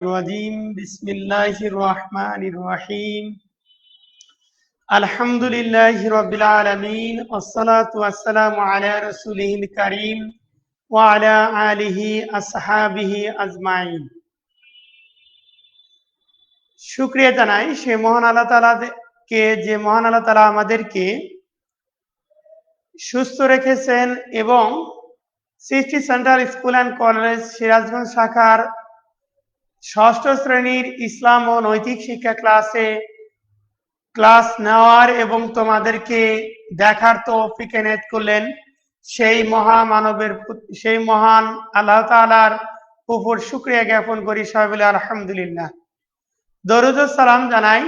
الرجيم بسم الله الرحمن الرحيم الحمد لله رب العالمين والصلاة والسلام على رسوله الكريم وعلى آله أصحابه أجمعين শুক্রিয়া জানাই সে মহান আল্লাহ তালাকে যে মহান আল্লাহ তালা আমাদেরকে সুস্থ রেখেছেন এবং সৃষ্টি central school and college Sirajganj শাখার ষষ্ঠ শ্রেণির ইসলাম ও নৈতিক শিক্ষা ক্লাসে ক্লাস নেওয়ার এবং তোমাদেরকে দেখার তো এনায়েত করলেন সেই মহামানবের সেই মহান আল্লাহ তাআলার উপর শুক্রিয়া জ্ঞাপন করি সবাই বলে আলহামদুলিল্লাহ। দরুদ সালাম জানাই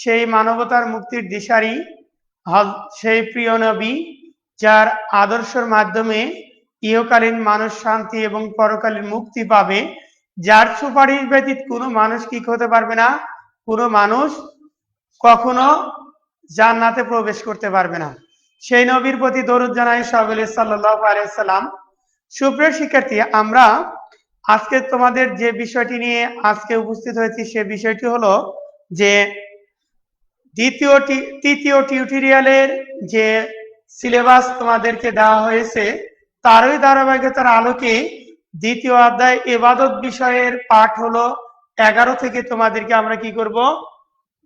সেই মানবতার মুক্তির দিশারি সেই প্রিয় নবী, যার আদর্শের মাধ্যমে ইহকালীন মানুষ শান্তি এবং পরকালীন মুক্তি পাবে যার সুপারিশ ব্যতীত কোনো মানুষ কি হতে পারবে না? কোনো মানুষ কখনো জান্নাতে প্রবেশ করতে পারবে না। সেই নবীর প্রতি দরুদ জানাই সাহেব সাল্লাহ আলাইসাল্লাম সুপ্রিয় শিক্ষার্থী, আমরা আজকে তোমাদের যে বিষয়টি নিয়ে আজকে উপস্থিত হয়েছি সে বিষয়টি হলো যে দ্বিতীয় তৃতীয় টিউটোরিয়ালের যে সিলেবাস তোমাদেরকে দেওয়া হয়েছে, তারই ধারাবাহিকতার আলোকে দ্বিতীয় অধ্যায় এবাদত বিষয়ের পাঠ হলো এগারো থেকে তোমাদেরকে আমরা কি করব?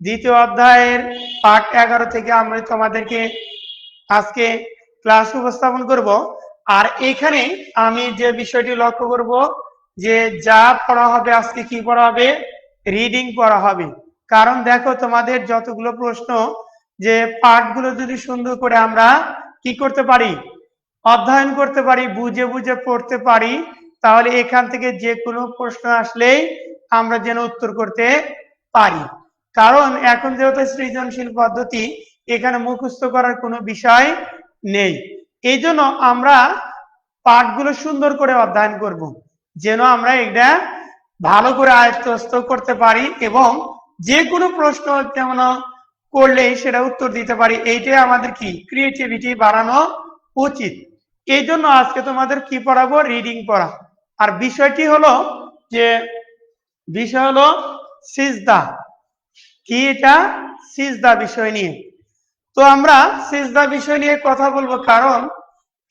দ্বিতীয় অধ্যায়ের পাঠ এগারো থেকে আমরা তোমাদেরকে আজকে ক্লাস উপস্থাপন করব। আর এখানে আমি যে বিষয়টি লক্ষ্য করব যে যা পড়া হবে, আজকে কি পড়া হবে? রিডিং পড়া হবে। কারণ দেখো, তোমাদের যতগুলো প্রশ্ন যে পাঠগুলো যদি সুন্দর করে আমরা কি করতে পারি? অধ্যয়ন করতে পারি, বুঝে বুঝে পড়তে পারি তাহলে এখান থেকে যে কোনো প্রশ্ন আসলেই আমরা যেন উত্তর করতে পারি। কারণ এখন যেহেতু সৃজনশীল পদ্ধতি, এখানে মুখস্থ করার কোনো বিষয় নেই। এই জন্য আমরা পাঠগুলো সুন্দর করে অধ্যয়ন করব, যেন আমরা এটা ভালো করে আয়ত্তস্ত করতে পারি এবং যে কোনো প্রশ্ন যেমন করলেই সেটা উত্তর দিতে পারি, এইটাই আমাদের কি? ক্রিয়েটিভিটি বাড়ানো উচিত। এই জন্য আজকে তোমাদের কি পড়াবো? রিডিং পড়া। আর বিষয়টি হলো যে, বিষয় হলো সিজদা। কি এটা? সিজদা বিষয় নিয়ে। তো আমরা সিজদা বিষয় নিয়ে কথা বলব কারণ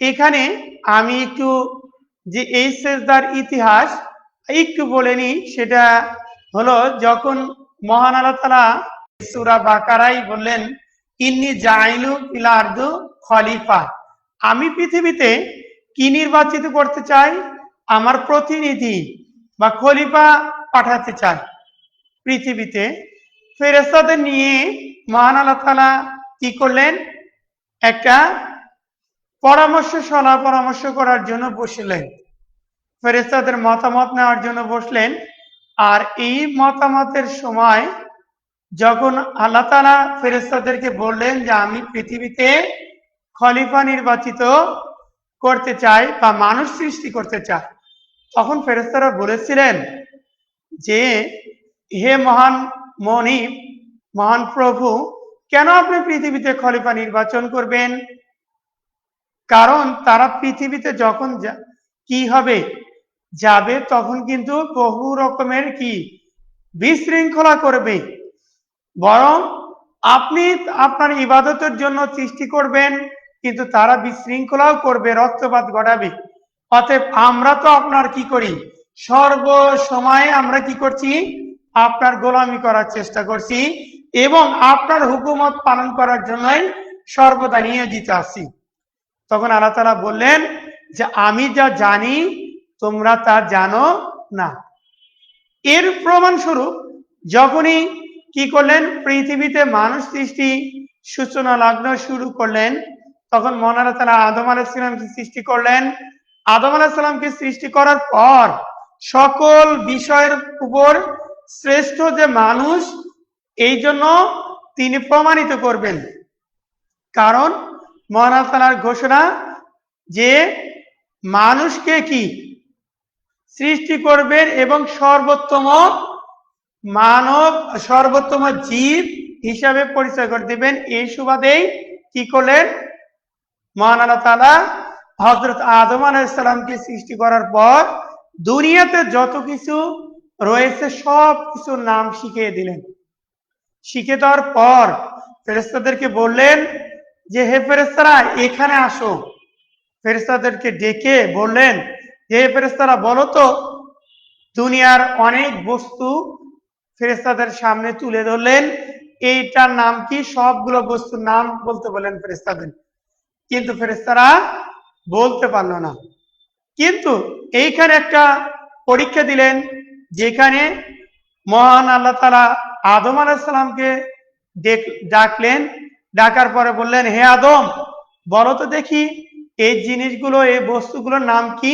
এখানে আমি একটু যে এই সেজদার ইতিহাস একটু বলে নিই। সেটা হলো যখন মহান আল্লাহ তালা সুরা বাকারাই বললেন, ইন্নি জাইলু ইলার্দু খলিফা। আমি পৃথিবীতে কি নির্বাচিত করতে চাই? আমার প্রতিনিধি বা খলিফা পাঠাতে চাই। পৃথিবীতে ফেরেস্তাদের নিয়ে মহান আল্লাহ তালা কি করলেন? একটা পরামর্শ সলা পরামর্শ করার জন্য বসলেন। ফেরেস্তাদের মতামত নেওয়ার জন্য বসলেন। আর এই মতামতের সময় যখন আল্লাহ তালা ফেরেস্তাদেরকে বললেন যে, আমি পৃথিবীতে খলিফা নির্বাচিত করতে চাই বা মানুষ সৃষ্টি করতে চাই। তখন ফেরেস্তারা বলেছিলেন যে, হে মহান মনিব মহান প্রভু, কেন আপনি পৃথিবীতে খলিফা নির্বাচন করবেন? কারণ তারা পৃথিবীতে যখন কি হবে, যাবে তখন কিন্তু বহু রকমের কি, বিশৃঙ্খলা করবে। বরং আপনি আপনার ইবাদতের জন্য সৃষ্টি করবেন, কিন্তু তারা বিশৃঙ্খলাও করবে, রক্তপাত ঘটাবে। অতএব আমরা তো আপনার কি করি? সর্ব সময় আমরা কি করছি? আপনার গোলামি করার চেষ্টা করছি এবং আপনার হুকুমত পালন করার জন্যই সর্বদা নিয়োজিত আছি। তখন আল্লাহ তালা বললেন যে, আমি যা জানি, তোমরা তা জানো না। এর প্রমাণ প্রমাণস্বরূপ যখনই কি করলেন? পৃথিবীতে মানুষ সৃষ্টি, সূচনা, লগ্ন শুরু করলেন। তখন মনারা তারা আদম আলাইসালামকে সৃষ্টি করলেন? আদম আলাইসালামকে সৃষ্টি করার পর সকল বিষয়ের উপর শ্রেষ্ঠ যে মানুষ, এই জন্য তিনি প্রমাণিত করবেন। কারণ মহান তালার ঘোষণা যে মানুষকে কি সৃষ্টি করবেন এবং সর্বোত্তম মানব, সর্বোত্তম জীব হিসাবে পরিচয় করে দিবেন, এই সুবাদেই কি করলেন মহান আল্লাহ তালা হজরত আদম আলাইসালামকে সৃষ্টি করার পর দুনিয়াতে যত কিছু রয়েছে সব কিছুর নাম শিখিয়ে দিলেন। শিখে দেওয়ার পর ফেরেস্তাদেরকে বললেন যে, হে ফেরেস্তারা এখানে আসো। ফেরেস্তাদেরকে ডেকে বললেন যে হে ফেরেস্তারা বলো তো, দুনিয়ার অনেক বস্তু ফেরেস্তাদের সামনে তুলে ধরলেন। এইটার নাম কি? সবগুলো বস্তুর নাম বলতে বললেন ফেরেস্তাদের কিন্তু ফেরেস্তারা বলতে পারল না। কিন্তু এইখানে একটা পরীক্ষা দিলেন, যেখানে মহান আল্লাহ তালা আদম আলাহিসাল্লামকে ডাকলেন, ডাকার পরে বললেন, হে আদম, বলো তো দেখি, এই জিনিসগুলো, এই বস্তুগুলোর নাম কি?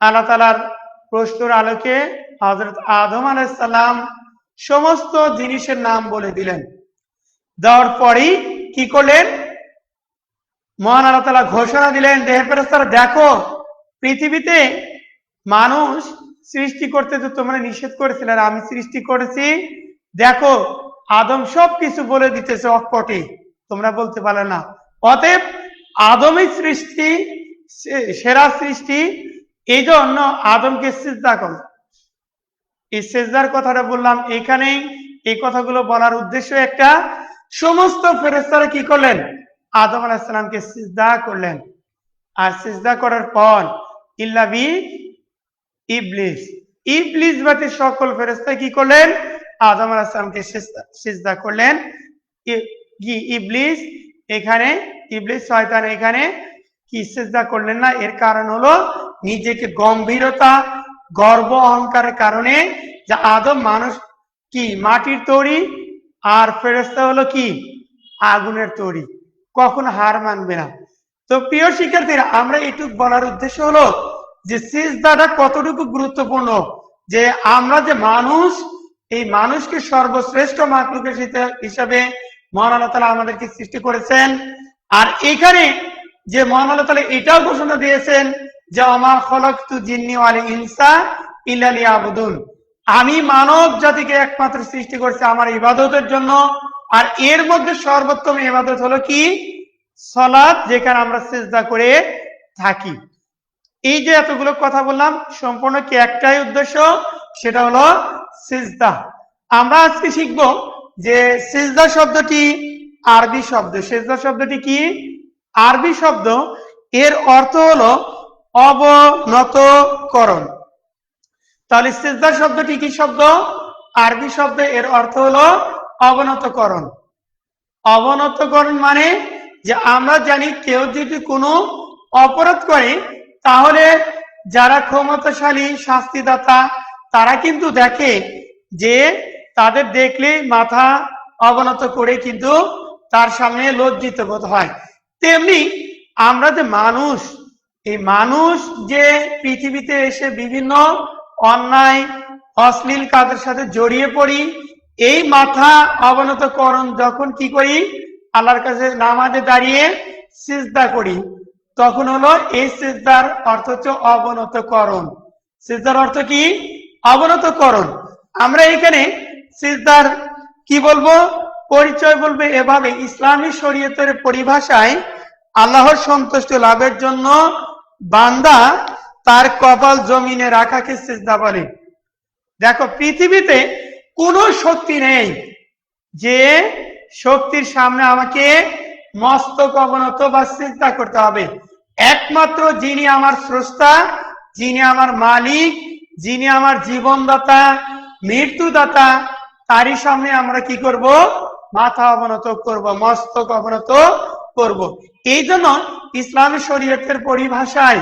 আল্লাহ তালার প্রশ্নর আলোকে হজরত আদম আলাইসাল্লাম সমস্ত জিনিসের নাম বলে দিলেন। দেওয়ার পরেই কি করলেন? মহান আল্লাহ তালা ঘোষণা দিলেন দেহ ফেরস্তারা দেখো, পৃথিবীতে মানুষ সৃষ্টি করতে তো তোমরা নিষেধ করেছিলে আর আমি সৃষ্টি করেছি। দেখো, আদম সব কিছু বলে দিতেছে অকপটে, তোমরা বলতে পারলে না। অতএব, আদমই সৃষ্টি সেরা সৃষ্টি, এই জন্য আদমকে সিজদা করো। এই সেজদার কথাটা বললাম এখানেই এই কথাগুলো বলার উদ্দেশ্য একটা। সমস্ত ফেরেস্তারা কি করলেন? আদম আলাহিসাল্লামকে সিজদা করলেন। আর সিজদা করার পর ইল্লাবি ইবলিস। ইবলিস বাতি সকল ফেরেস্তা কি করলেন? আদম আলাহিসাল্লামকে সিজদা- সিজদা করলেন। কি ইবলিস এখানে, ইবলিস শয়তান এখানে কি সিজদা করলেন না? এর কারণ হলো নিজেকে গম্ভীরতা, গর্ব অহংকারের কারণে যে আদম মানুষ কি? মাটির তৈরি। আর ফেরেস্তা হলো কি? আগুনের তৈরি। কখন হার মানবে না। তো প্রিয় শিক্ষার্থীরা, আমরা এটুক বলার উদ্দেশ্য হলো যে সিজদাটা কতটুকু গুরুত্বপূর্ণ? যে আমরা যে মানুষ, এই মানুষকে সর্বশ্রেষ্ঠ মাকলুকের হিসাবে মহান তালা আমাদেরকে সৃষ্টি করেছেন। আর এখানে যে মহান তালা এটাও ঘোষণা দিয়েছেন যে আমার খলকতু জিন্নি আলী ইনসা ইল্লালি আবুদুন আমি মানব জাতিকে একমাত্র সৃষ্টি করছি আমার ইবাদতের জন্য। আর এর মধ্যে সর্বোত্তম ইবাদত হলো কি? সলাদ যেখানে আমরা চেষ্টা করে থাকি। এই যে এতগুলো কথা বললাম, সম্পূর্ণ কি একটাই উদ্দেশ্য? সেটা হলো সিজদা। আমরা আজকে শিখব যে সিজদা শব্দটি আরবি শব্দ। সিজদা শব্দটি কি? আরবি শব্দ। এর অর্থ হলো অবনতকরণ। তাহলে সিজদা শব্দটি কি শব্দ? আরবি শব্দ। এর অর্থ হলো অবনতকরণ। অবনতকরণ মানে যে আমরা জানি কেউ যদি কোনো অপরাধ করে, তাহলে যারা ক্ষমতাশালী শাস্তিদাতা, তারা কিন্তু দেখে যে তাদের দেখলে মাথা অবনত করে কিন্তু তার সামনে লজ্জিত বোধ হয়। তেমনি আমরা যে মানুষ, এই মানুষ যে পৃথিবীতে এসে বিভিন্ন অন্যায়, অশ্লীল কাজের সাথে জড়িয়ে পড়ি এই মাথা অবনতকরণ যখন কি করি? আল্লাহর কাছে নামাজে দাঁড়িয়ে সিজদা করি। তখন হলো এই সিজদার অর্থ হচ্ছে অবনতকরণ সিজদার অর্থ কি? অবনতকরণ আমরা এখানে সিজদার কি বলব? পরিচয় বলবে এভাবে। ইসলামী শরীয়তের পরিভাষায় আল্লাহর সন্তুষ্ট লাভের জন্য বান্দা তার কপাল জমিনে রাখাকে সিজদা বলে। দেখো, পৃথিবীতে কোনো শক্তি নেই যে শক্তির সামনে আমাকে মস্তক অবনত বা চিন্তা করতে হবে। একমাত্র যিনি আমার স্রষ্টা, যিনি আমার মালিক, যিনি আমার জীবনদাতা, মৃত্যুদাতা, তারই সামনে আমরা কি করব? মাথা অবনত করব, মস্তক অবনত করব। এই জন্য ইসলামী শরীয়তের পরিভাষায়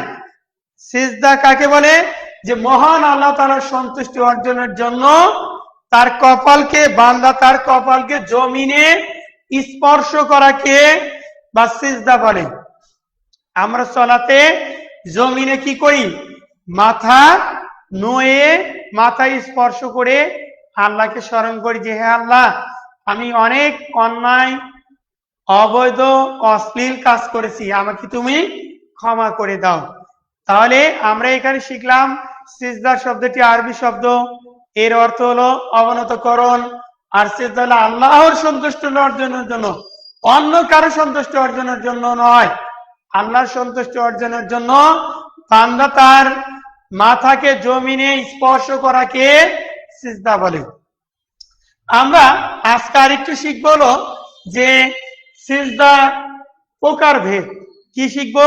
সিজদা কাকে বলে? যে মহান আল্লাহ তালার সন্তুষ্টি অর্জনের জন্য তার কপালকে বান্দা, তার কপালকে জমিনে স্পর্শ করাকে বা সিজদা বলে। আমরা চলাতে জমিনে কি করি? মাথা নুয়ে মাথা স্পর্শ করে আল্লাহকে স্মরণ করি যে, হে আল্লাহ, আমি অনেক অন্যায়, অবৈধ, অশ্লীল কাজ করেছি, আমাকে তুমি ক্ষমা করে দাও। তাহলে আমরা এখানে শিখলাম সিজদার শব্দটি আরবি শব্দ। এর অর্থ হলো অবনতকরণ আর সিজদা হলো আল্লাহর সন্তুষ্ট অর্জনের জন্য অন্য কারও সন্তুষ্ট অর্জনের জন্য নয়। আল্লাহর সন্তুষ্ট অর্জনের জন্য বান্দা তার মাথাকে, জমিনে স্পর্শ করাকে সিজদা বলে। আমরা আজকে আরেকটু শিখব হলো যে সিজদা প্রকারভেদ কি শিখব?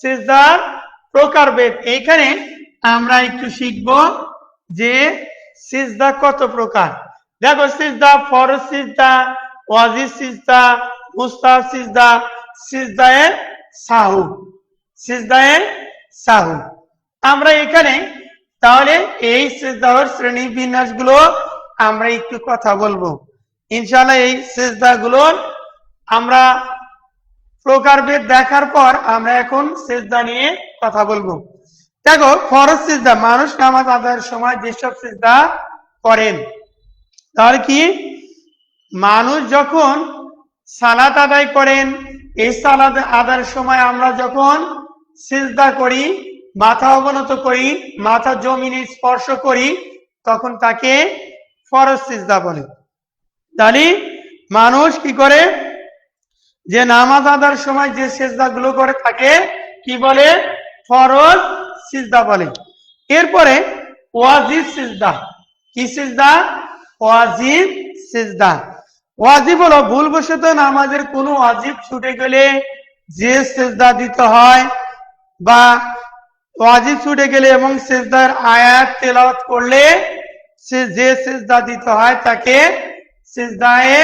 সিজদার প্রকারভেদ এইখানে আমরা একটু শিখব যে সিজদা কত প্রকার? দেখো সিজদা ফরজ সিজদা, ওয়াজিব সিজদা মুস্তাহ সিজদা, সিজদায়ে সাহু সিজদায়ে সাহু আমরা এখানে তাহলে এই সিজদার শ্রেণি বিন্যাসগুলো আমরা একটু কথা বলব। ইনশাআল্লাহ এই সিজদা গুলোর আমরা প্রকারভেদ দেখার পর আমরা এখন সিজদা নিয়ে কথা বলব। দেখো, ফরজ সিজদা, মানুষ নামাজ আদায়ের সময় যেসব সিজদা করেন, তাহলে কি? মানুষ যখন সালাত আদায় করেন, এই সালাদ আদায়ের সময় আমরা যখন সিজদা করি, মাথা অবনত করি, মাথা জমিনে স্পর্শ করি, তখন তাকে ফরজ সিজদা বলে। তাহলে মানুষ কি করে? যে নামাজ আদার সময় যে সেজদা গুলো করে থাকে, কি বলে? ফরজ সিজদা বলে। এরপরে ওয়াজিব সিজদা। কি সিজদা? ওয়াজিব সিজদা। ওয়াজিব হলো ভুলবশত নামাজের কোনো ওয়াজিব ছুটে গেলে যে সেজদা দিতে হয় বা ওয়াজিব ছুটে গেলে এবং সেজদার আয়াত তেলাওয়াত করলে সে যে সেজদা দিতে হয় তাকে সেজদায়ে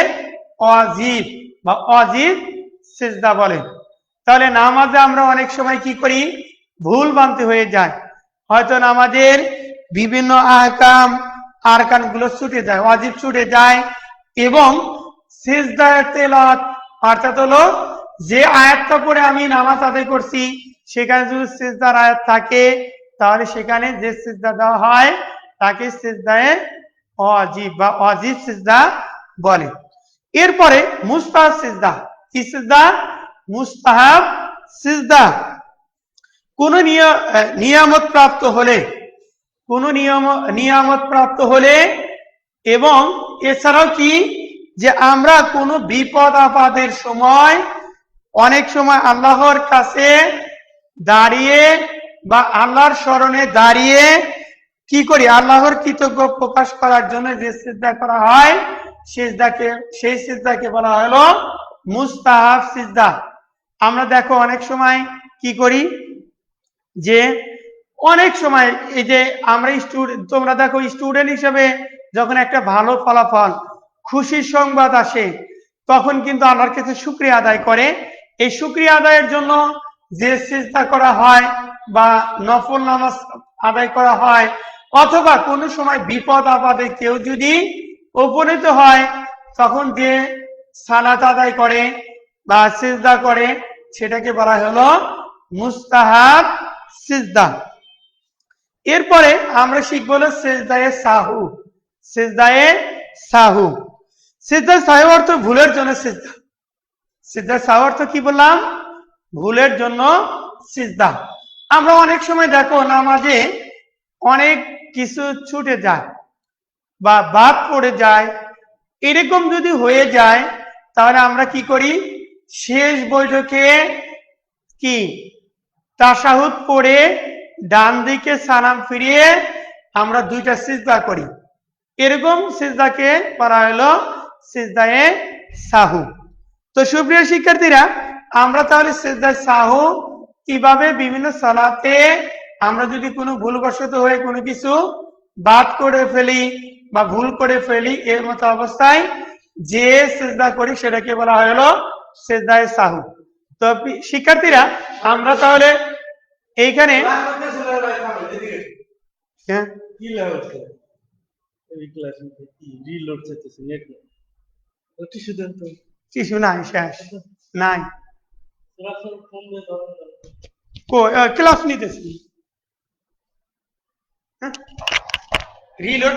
ওয়াজিব বা অজিব সেজদা বলে। তাহলে নামাজে আমরা অনেক সময় কি করি? ভুল বানতে হয়ে যায়। হয়তো নামাজের বিভিন্ন আহকাম আরকানগুলো ছুটে যায় অজিব ছুটে যায় এবং অর্থাৎ হলো যে আয়াতটা পরে আমি নামাজ আদায় করছি, সেখানে যদি সেজদার আয়াত থাকে, তাহলে সেখানে যে সিজদা দেওয়া হয়, তাকে সেজদায় অজিব বা অজিব সেজদা বলে। এরপরে মুস্তাহাব সিজদা। কি সিজদা? মুস্তাহাব সিজদা। কোন নিয়ামত প্রাপ্ত হলে, কোন নিয়ম, নিয়ামত প্রাপ্ত হলে এবং এছাড়াও কি? যে আমরা কোনো বিপদ আপাদের সময়, অনেক সময় আল্লাহর কাছে দাঁড়িয়ে বা আল্লাহর স্মরণে দাঁড়িয়ে কি করি? আল্লাহর কৃতজ্ঞ প্রকাশ করার জন্য যে সিদ্ধা করা হয়, সিজদাকে, সেই সিজদাকে বলা হলো মুস্তাহাব সিজদা। আমরা দেখো অনেক সময় কি করি? যে অনেক সময় এই যে আমরা স্টুডেন্ট তোমরা দেখো স্টুডেন্ট হিসেবে যখন একটা ভালো ফলাফল, খুশির সংবাদ আসে, তখন কিন্তু আল্লাহর কাছে শুক্রিয়া আদায় করে। এই শুক্রিয়া আদায়ের জন্য যে চেষ্টা করা হয় বা নফল নামাজ আদায় করা হয়, অথবা কোনো সময় বিপদ আপদে কেউ যদি উপনীত হয়, তখন যে সালাত আদায় করে বা সিজদা করে, সেটাকে বলা হলো মুস্তাহাব সিজদা। এরপরে আমরা শিখব হলো সেজদায়ে সাহু। সেজদায়ে সাহু। সিজদা সাহু অর্থ ভুলের জন্য সিজদা। সিজদা সাহু অর্থ কি বললাম? ভুলের জন্য সিজদা। আমরা অনেক সময় দেখো নামাজে অনেক কিছু ছুটে যায় বা বাদ পড়ে যায়। এরকম যদি হয়ে যায়, তাহলে আমরা কি করি? শেষ বৈঠকে কি তাসাহুদ পড়ে ডান দিকে সালাম ফিরিয়ে আমরা দুইটা সিজদা করি। এরকম সিজদাকে বলা হলো সিজদায়ে সাহু। তো সুপ্রিয় শিক্ষার্থীরা, আমরা তাহলে সিজদায় সাহু কীভাবে বিভিন্ন সালাতে আমরা যদি কোনো ভুলবশত হয়ে কোনো কিছু বাদ করে ফেলি বা ভুল করে ফেলি এর মতো অবস্থায় যে সেজদা করি সেটাকে বলা হলো সেজদায় সাহু। তো শিক্ষার্থীরা আমরা তাহলে এইখানে হ্যাঁ? ক্লাস নাই। শেষ। নাই। নিতেছি। রিলোড